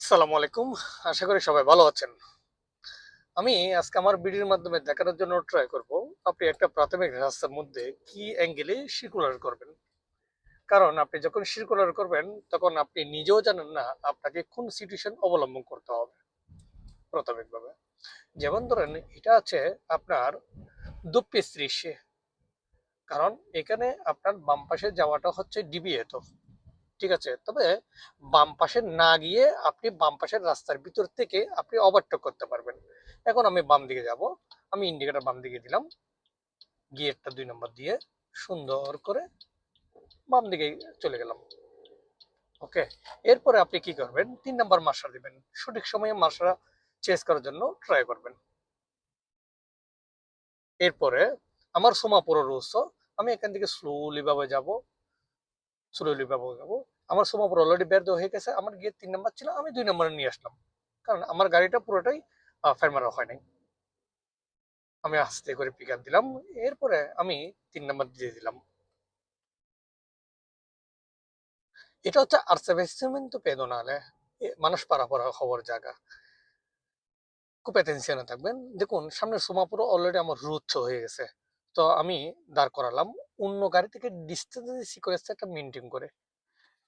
আসসালামু আলাইকুম। আশা করি সবাই ভালো আছেন। আমি আজকে আমার ভিডিওর মাধ্যমে দেখানোর জন্য ট্রাই করব, আপনি একটা প্রাথমিক রাস্তার মধ্যে কি অ্যাঙ্গেলে সার্কুলার করবেন? কারণ আপনি যখন সার্কুলার করবেন, তখন আপনি নিজেও জানেন না আপনাকে কোন সিচুয়েশন অবলম্বন করতে হবে। প্রাথমিকভাবে। যেমন ধরেন, এটা আছে আপনার দুপ্পিস দৃশ্যে। কারণ এখানে আপনার বাম পাশে যাওয়াটা হচ্ছে ডিবিএ তো ঠিক আছে? তবে বাম পাশে না গিয়ে আপনি বাম পাশের রাস্তার ভিতর থেকে আপনি ওভারটেক করতে পারবেন। এখন আমি বাম দিকে যাব। আমি ইন্ডিকেটার বাম দিকে দিলাম। গিয়ারটা দুই নম্বর দিয়ে সুন্দর করে বাম দিকে চলে গেলাম। ওকে এরপরে আপনি কি করবেন? তিন নম্বর মার্শা দিবেন। সঠিক সময়ে মার্শা চেস করার জন্য ট্রাই করবেন। এরপরে আমার সোমা পুরো আমি এখান থেকে স্লোলি ভাবে যাব। স্লোলি ভাবে যাব। আমার সোমাপুর অলরেডি বের হয়ে গেছে। আমার গিয়ে তিন নাম্বার ছিল, আমি দুই নম্বরে নিয়ে আসলাম। কারণ আমার গাড়িটা পুরোটাই ফের মারা হয় নাই। আমি আস্তে করে পিক আপ দিলাম। এরপরে আমি তিন নাম্বার দিয়ে দিলাম। এটা হচ্ছে আর্সাভেসমেন্ট পেদোনালে মানুষ পারাপার হওয়ার জায়গা খুব অ্যাটেনশনে থাকবেন। দেখুন সামনে সোমাপুরো অলরেডি আমার রুচ্ছ হয়ে গেছে। তো আমি দাঁড় করালাম। অন্য গাড়ি থেকে ডিস্টেন্স সিকোয়েন্স একটা মেনটেন করে।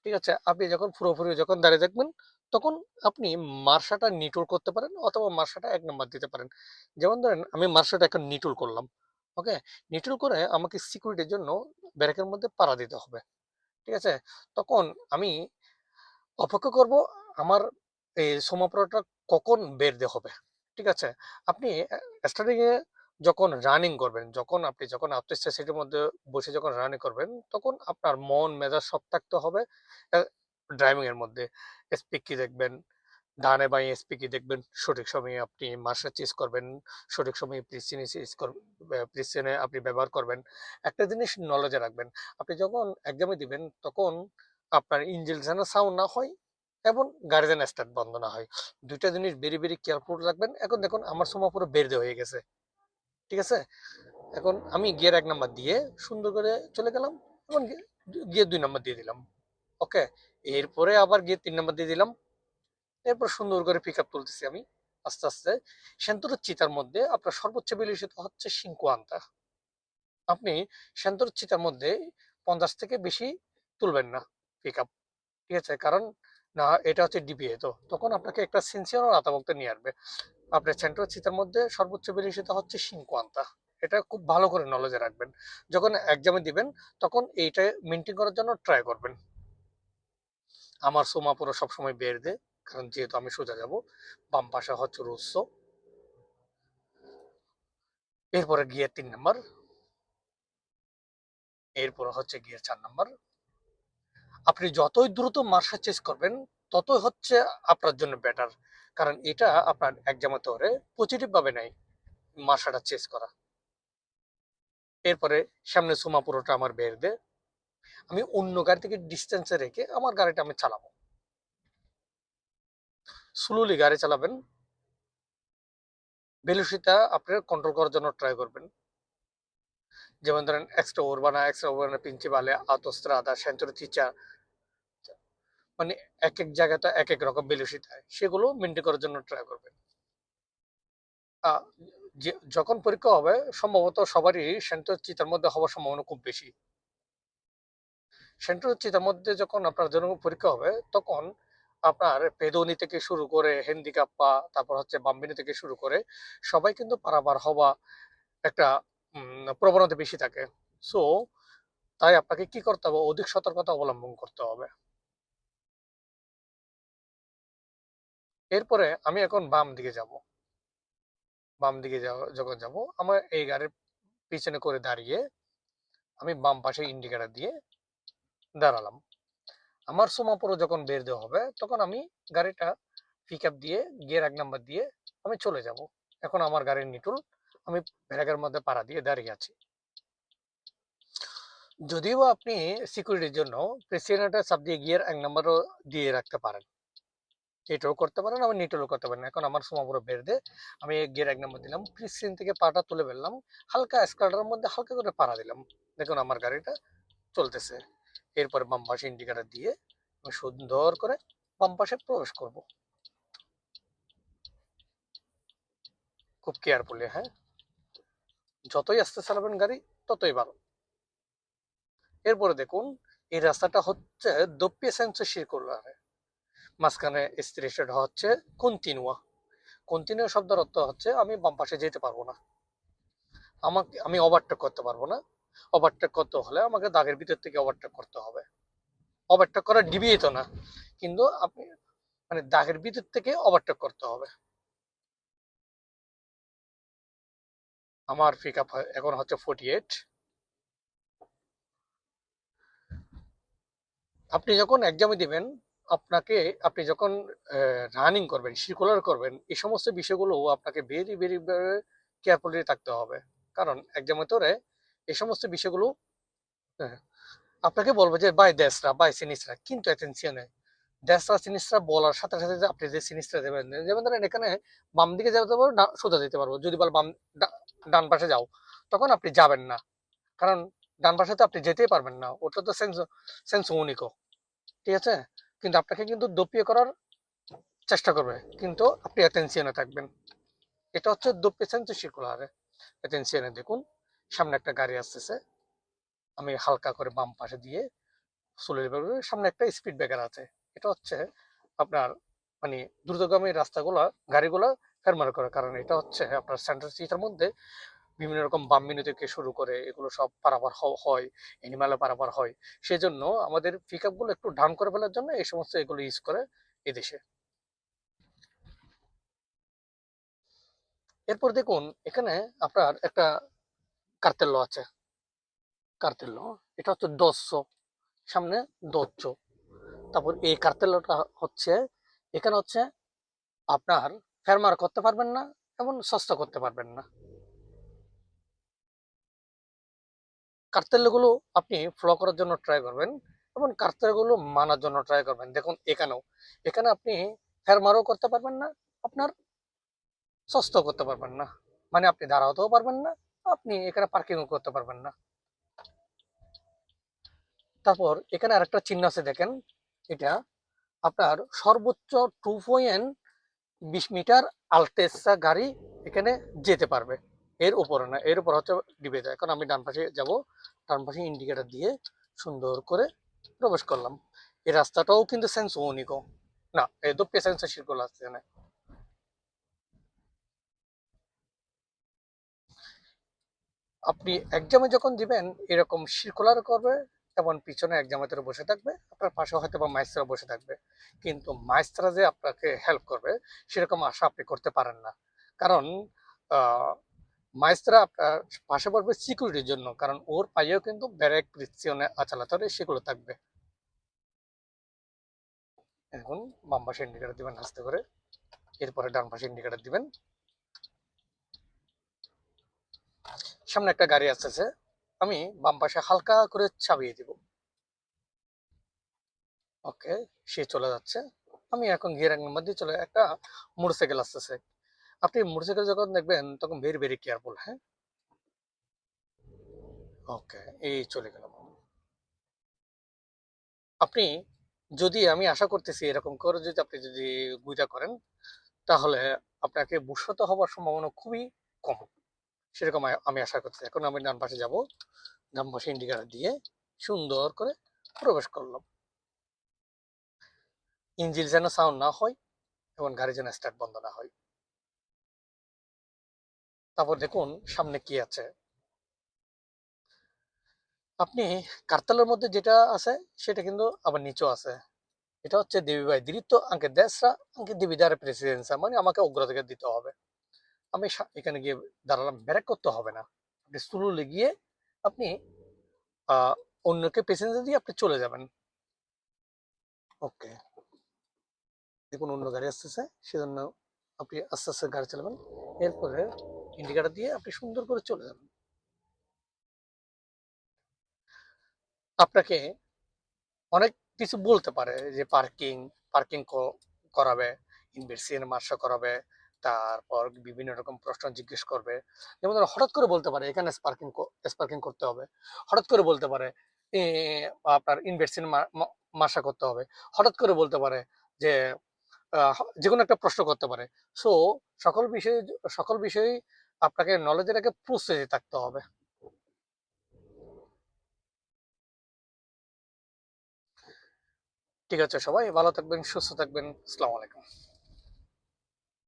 ঠিক আছে? আপনি যখন পুরোপুরি যখন দাঁড়িয়ে থাকবেন, তখন আপনি মার্শাটা নিটুল করতে পারেন অথবা মার্শাটা এক নম্বর দিতে পারেন। যেমন ধরেন, আমি মার্শাটা এখন নিটুল করলাম। ওকে নিটুল করে আমাকে সিকিউরিটির জন্য ব্যারেকের মধ্যে পাড়া দিতে হবে। ঠিক আছে? তখন আমি অপেক্ষা করব আমার এই সমাপ্রটা কখন বের দিয়ে হবে। ঠিক আছে? আপনি স্টার্টিং এ যখন রানিং করবেন, যখন আপনি যখন আত্মস্থিতির মধ্যে বসে যখন রানিং করবেন, তখন আপনার মন, মেজাজ সব থাকতে হবে ড্রাইভিং এর মধ্যে। স্পিক কি দেখবেন, ডানে বাই স্পিক কি দেখবেন, সঠিক সময়ে আপনি মার্শাল চেস করবেন, সঠিক সময়ে প্রিসিনে চেস প্রিসিনে আপনি ব্যবহার করবেন। একটা জিনিস নলেজে রাখবেন, আপনি যখন এক্সামে দিবেন, তখন আপনার ইঞ্জিন যেন সাউন্ড না হয় এবং গাড়ি যেন স্টার্ট বন্ধ না হয়। দুইটা জিনিস ভেরি ভেরি কেয়ারফুল রাখবেন। এখন দেখুন, আমার সময় পুরো বের দেওয়া হয়ে গেছে। ঠিক আছে? এখন আমি গিয়ার এক নাম্বার দিয়ে সুন্দর করে চলে গেলাম এবং গিয়ে দুই নাম্বার দিয়ে দিলাম। ওকে? এরপরে আবার গিয়ে তিন নাম্বার দিয়ে দিলাম। এরপর সুন্দর করে পিক আপ তুলতেছি আমি আস্তে আস্তে। সেন্তর চিতার মধ্যে আপনার সর্বোচ্চ বিলিষিত হচ্ছে সিংকুয়ান্তা আপনি সেন্তর চিতার মধ্যে পঞ্চাশ থেকে বেশি তুলবেন না পিক আপ ঠিক আছে? কারণ না, এটা হচ্ছে ডিপিএ তো। তখন আপনাকে একটা সিনসিয়ার আতাভক্ত নিয়ে আসবে। আপনার সেন্ট্রাল চিতার মধ্যে সর্বোচ্চ বিলিষিত হচ্ছে সিংকুয়ান্তা এটা খুব ভালো করে নলেজে রাখবেন। যখন এক্সামে দিবেন, তখন এইটা মেনটেন করার জন্য ট্রাই করবেন। আমার সোমা পুরো সবসময় বের দে, কারণ যেহেতু আমি সোজা যাব, বাম পাশে হচ্ছে রুস্স। এরপরে গিয়ার তিন নাম্বার এরপরে হচ্ছে গিয়ার চার নাম্বার আপনি যতই দ্রুত মার্শাল চেস করবেন, ততই হচ্ছে আপনার জন্য বেটার কারণ এটা আপনার এক্সামে ধরে পজিটিভ ভাবে নেয় মার্শালটা চেস করা। এরপরে সামনে সোমা পুরোটা আমার বের দে। আমি অন্য গাড়ি থেকে ডিস্টেন্সে রেখে আমার গাড়িটা আমি চালাবো। স্লোলি গাড়ি চালাবেন। ভেলোসিটা আপনার কন্ট্রোল করার জন্য ট্রাই করবেন। যেমন ধরেন এক্সট্রা উর্বানা এক্সট্রা উর্বানা প্রিন্সিপালে আতস্ত্রাদা সেন্টুরি চিচা মানে এক এক জায়গাটা এক এক রকম ভেলোসিটি সেগুলো মেনটেন করার জন্য ট্রাই করবেন। যখন পরীক্ষা হবে, সম্ভবত সবারই সেন্ট্রাল চিতার মধ্যে হওয়ার সম্ভাবনা খুব বেশি। সেন্ট্রাল চিতার মধ্যে যখন আপনার জন্য পরীক্ষা হবে, তখন আপনার পেদনি থেকে শুরু করে হেন্দিকাপ্পা তারপর হচ্ছে বাম্বিনি থেকে শুরু করে সবাই কিন্তু পারাবার হওয়া একটা প্রবণতা বেশি থাকে। সো তাই আপনাকে কি করতে হবে? অধিক সতর্কতা অবলম্বন করতে হবে। এরপরে আমি এখন বাম দিকে যাব। বাম দিকে যখন যাব, আমার এই গাড়ির পিছনে করে দাঁড়িয়ে আমি বাম পাশে ইন্ডিকেটার দিয়ে দাঁড়ালাম। আমার সোমাপুরো যখন বের দেওয়া হবে, তখন আমি গাড়িটা পিক আপ দিয়ে গিয়ার এক নাম্বার দিয়ে আমি চলে যাব। এখন আমার গাড়ির নিটুল, আমি ব্যারাকের মধ্যে পাড়া দিয়ে দাঁড়িয়ে আছি। যদিও আপনি সিকিউরিটির জন্য প্রেসিডেন্টের সাব দিয়ে গিয়ার এক নাম্বারও দিয়ে রাখতে পারেন। এটাও করতে পারেন আমি নিটলও করতে পারেন। এখন আমার সমাগ্র বের দিয়ে আমি গিয়ে এক নম্বর দিলাম প্রিসিন থেকে পাটা তুলে ফেললাম, হালকা স্কার্টারের মধ্যে হালকা করে পাড়া দিলাম। দেখুন আমার গাড়িটা চলতেছে। এরপরে বাম ইন্ডিকেটার দিয়ে আমি সুন্দর করে বাম পাশে প্রবেশ করব। খুব কেয়ারফুলি হ্যাঁ? যতই আসতে চালাবেন গাড়ি, ততই ভালো। এরপরে দেখুন, এই রাস্তাটা হচ্ছে দপ্পিয়া সেন্সার শির মাঝখানে স্ত্রীটা হচ্ছে কন্টিনিউয়া কন্টিনিউ শব্দের অর্থ হচ্ছে আমি বাম পাশে যেতে পারব না। আমাকে, আমি ওভারটেক করতে পারব না। ওভারটেক করতে হলে আমাকে দাগের ভিতর থেকে ওভারটেক করতে হবে। ওভারটেক করা ডিবিয়ে তো না, কিন্তু আপনি মানে দাগের ভিতর থেকে ওভারটেক করতে হবে। আমার পিক আপ এখন হচ্ছে ফোর্টি এইট আপনি যখন এক্সামে দিবেন আপনাকে, আপনি যখন রানিং করবেন সার্কুলার করবেন এই সমস্ত বিষয়গুলো আপনাকে ভেরি ভেরি কেয়ারফুলি থাকতে হবে। কারণ এক্সামে তোরে এই সমস্ত বিষয়গুলো আপনাকে বলবে যে বাই দেশরা বাই সিনিসরা। কিন্তু অ্যাটেনশনে দেশরা, সিনিসরা বলার সাথে সাথে আপনি যে, সিনিসরা দেবেন, যেমন ধরেন এখানে বাম দিকে যেতে পারব সোজা যেতে পারব। যদি বল বাম ডান পাশে যাও, তখন আপনি যাবেন না। কারণ ডান পাশে তো আপনি যেতেই পারবেন না। ওটা তো সেন্স সেন্স ঠিক আছে? কিন্তু আপনাকে কিন্তু দপিয়ে করার চেষ্টা করবে। কিন্তু আপনি অ্যাটেনশনে থাকবেন। এটা হচ্ছে দপিয়ে সেন্স শিকুলারে অ্যাটেনশনে দেখুন, সামনে একটা গাড়ি আসতেছে। আমি হালকা করে বাম পাশে দিয়ে চলে যাবে। সামনে একটা স্পিড ব্রেকার আছে। এটা হচ্ছে আপনার মানে দ্রুতগামী রাস্তাগুলা, গাড়িগুলা ফেরমার করে কারণ। এটা হচ্ছে আপনার সেন্ট্রাল সিটির মধ্যে বিভিন্ন রকম বাম থেকে শুরু করে এগুলো সব পারাপার হয় অ্যানিমালে পারাপার হয়। সেজন্য আমাদের পিকগুলো একটু ডাউন করে ফেলার জন্য এই সমস্ত এগুলো ইউজ করে এদেশে। এরপর দেখুন, এখানে আপনার একটা কার্তেল্য আছে। কার্তেল্য, এটা হচ্ছে দশশো সামনে দশশো তারপর এই কার্তেল্যটা হচ্ছে, এখানে হচ্ছে আপনার ফেরমার করতে পারবেন না এবং সস্তা করতে পারবেন না। কার্তেলগুলো আপনি ফলো করার জন্য ট্রাই করবেন এবং কার্তেলগুলো মানার জন্য ট্রাই করবেন। দেখুন এখানেও। এখানে আপনি ফেরমারও করতে পারবেন না, আপনার সস্তাও করতে পারবেন না মানে আপনি দাঁড়াতেও পারবেন না, আপনি এখানে পার্কিংও করতে পারবেন না। তারপর এখানে আরেকটা চিহ্ন আছে, দেখেন। এটা আপনার সর্বোচ্চ টু পয়েন্ট বিশ মিটার আলটেসা গাড়ি এখানে যেতে পারবে। এর উপরে না, এর উপর হচ্ছে ডিবে যায়। কারণ আমি ডান পাশে যাব ডান পাশে ইন্ডিকেটার দিয়ে সুন্দর করে প্রবেশ করলাম। এই রাস্তাটাও কিন্তু সেন্স উনিকো না, এই দোপ্পে সেন্সের শিরকল আসছে না আপনি এক্সামে যখন দিবেন, এরকম সার্কুলার করবে, এবং পিছনে এক্সামের বসে থাকবে, আপনার পাশে হয়তো বা মাইস্ত্রা বসে থাকবে। কিন্তু মাইস্ত্রা যে আপনাকে হেল্প করবে, সেরকম আশা আপনি করতে পারেন না। কারণ মাইস্ত্রা আপনার পাশে পড়বে সিকিউরিটির জন্য, কারণ ওর পাইয়েও কিন্তু ব্যারেক প্রিসিয়নে আচালাতরে সেগুলো থাকবে। এখন বাম পাশে ইন্ডিকেটার দিবেন আস্তে করে। এরপরে ডান পাশে ইন্ডিকেটার দিবেন। সামনে একটা গাড়ি আসতেছে, আমি বাম পাশে হালকা করে চাবিয়ে দিব। ওকে সে চলে যাচ্ছে। আমি এখন গিয়ার মধ্যে চলে, একটা মোটরসাইকেল আসতেছে। আপনি মোটরসাইকেল যখন দেখবেন, তখন ভেরি ভেরি কেয়ারফুল হ্যাঁ? ওকে এই চলে গেলাম আপনি যদি, আমি আশা করতেছি এরকম করে যদি আপনি যদি গুইটা করেন, তাহলে আপনাকে বুসত হওয়ার সম্ভাবনা খুবই কম। সেরকম আমি আশা করতেছি এখন আমি ডান পাশে যাব। ডান পাশে ইন্ডিকেটার দিয়ে সুন্দর করে প্রবেশ করলাম। ইঞ্জিন যেন সাউন্ড না হয় এবং গাড়ি যেন স্টার্ট বন্ধ না হয়। তারপর দেখুন সামনে কি আছে। আপনি কার্তালের মধ্যে যেটা আছে, সেটা কিন্তু আবার নিচেও আছে। এটা হচ্ছে দেবীবাই দিরিত্ব আঙ্কে দেশরা আঙ্কে দেবীদার প্রেসিডেন্সা মানে আমাকে অগ্রাধিকার দিতে হবে। আমি এখানে গিয়ে দাঁড়ালাম, ব্যারেক করতে হবে না। আপনি গিয়ে আপনি অন্যকে প্যাসেঞ্জার দিয়ে আপনি চলে যাবেন। ওকে। দেখুন অন্য গাড়ি আসতেছে, সেজন্য আপনি আস্তে আস্তে গাড়ি চালাবেন। এরপরে ইন্ডিকেটার দিয়ে আপনি সুন্দর করে চলে যাবেন। আপনাকে অনেক কিছু বলতে পারে যে পার্কিং পার্কিং করাবে ইনভেস্টিন মার্শা করাবে, তারপর বিভিন্ন রকম প্রশ্ন জিজ্ঞেস করবে। যেমন ধরো হঠাৎ করে বলতে পারে, এখানে স্পার্কিং স্পার্কিং করতে হবে। হঠাৎ করে বলতে পারে আপনার ইনভেস্টিন মার্শা করতে হবে। হঠাৎ করে বলতে পারে যে যে কোনো একটা প্রশ্ন করতে পারে। সো সকল বিষয়ে সকল বিষয়ে আপনাকে নলেজের আগে প্রস্তুতি থাকতে হবে। ঠিক আছে সবাই, ভালো থাকবেন, সুস্থ থাকবেন, আসসালামু আলাইকুম।